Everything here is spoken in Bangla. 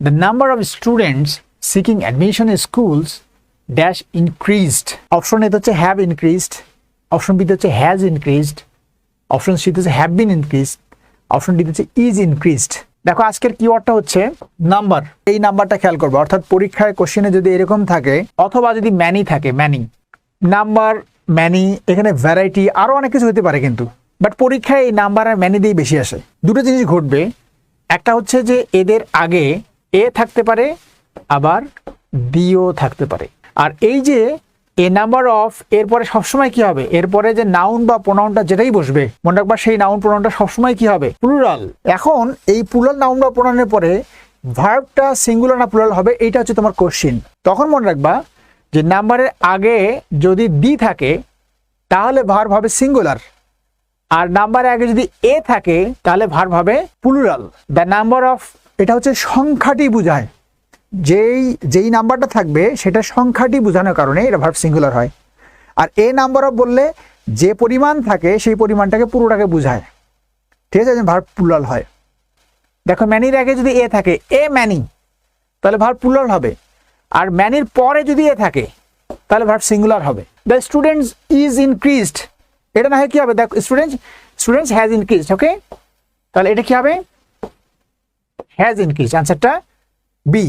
The number of students seeking admission in schools dash increased option এতে হচ্ছে হ্যাভ ইনক্রিজড অপশন বিতে হচ্ছে হ্যাজ ইনক্রিজড অপশন সিতে হচ্ছে হ্যাভ বিন ইনক্রিজড অপশন ডিতে হচ্ছে ইজ ইনক্রিজড দেখো, আজকের কিওয়ার্ডটা হচ্ছে নাম্বার এই নাম্বারটা খেয়াল করব। অর্থাৎ পরীক্ষায় কোশ্চেনে যদি এরকম থাকে, অথবা যদি ম্যানি থাকে ম্যানি নাম্বার ম্যানি এখানে ভ্যারাইটি আরও অনেক কিছু হতে পারে কিন্তু। বাট পরীক্ষায় এই নাম্বার আর ম্যানি দিয়েই বেশি আসে। দুটো জিনিস ঘটবে। একটা হচ্ছে যে এদের আগে এ থাকতে পারে, আবার দিও থাকতে পারে। আর এই যে এ নাম্বার অফ এরপরে সবসময় কি হবে? এরপরে যে নাউন বা প্রোনাউনটা যেটাই বসবে, মনে রাখবা সেই নাউন প্রোনাউনটা সবসময় কি হবে? প্লুরাল এখন এই প্লুরাল নাউন বা প্রোনাউনের পরে ভার্বটা সিঙ্গুলার না প্লুরাল হবে, এইটা হচ্ছে তোমার কোশ্চিন তখন মনে রাখবা যে নাম্বারের আগে যদি দি থাকে, তাহলে ভার্ব হবে সিঙ্গুলার আর নাম্বারের আগে যদি এ থাকে, তাহলে ভার্ব হবে প্লুরাল দ্য নাম্বার অফ এটা হচ্ছে সংখ্যাটি বোঝায়। যেই যেই নাম্বারটা থাকবে, সেটা সংখ্যাটি বোঝানোর কারণে এটা ভার্ব সিঙ্গুলার হয়। আর এ নাম্বার অফ বললে যে পরিমাণ থাকে, সেই পরিমাণটাকে পুরোটাকে বোঝায়। ঠিক আছে ভার্ব প্লুরাল হয়। দেখো ম্যানির আগে যদি এ থাকে, এ ম্যানি তাহলে ভার্ব প্লুরাল হবে। আর ম্যানির পরে যদি এ থাকে, তাহলে ভার্ব সিঙ্গুলার হবে। দ্য স্টুডেন্টস ইজ ইনক্রিজড এটা না হয় কি হবে? দেখো students students has increase okay তাহলে এটা কি হবে? হ্যাজ ইনক্রিজ আনসারটা বি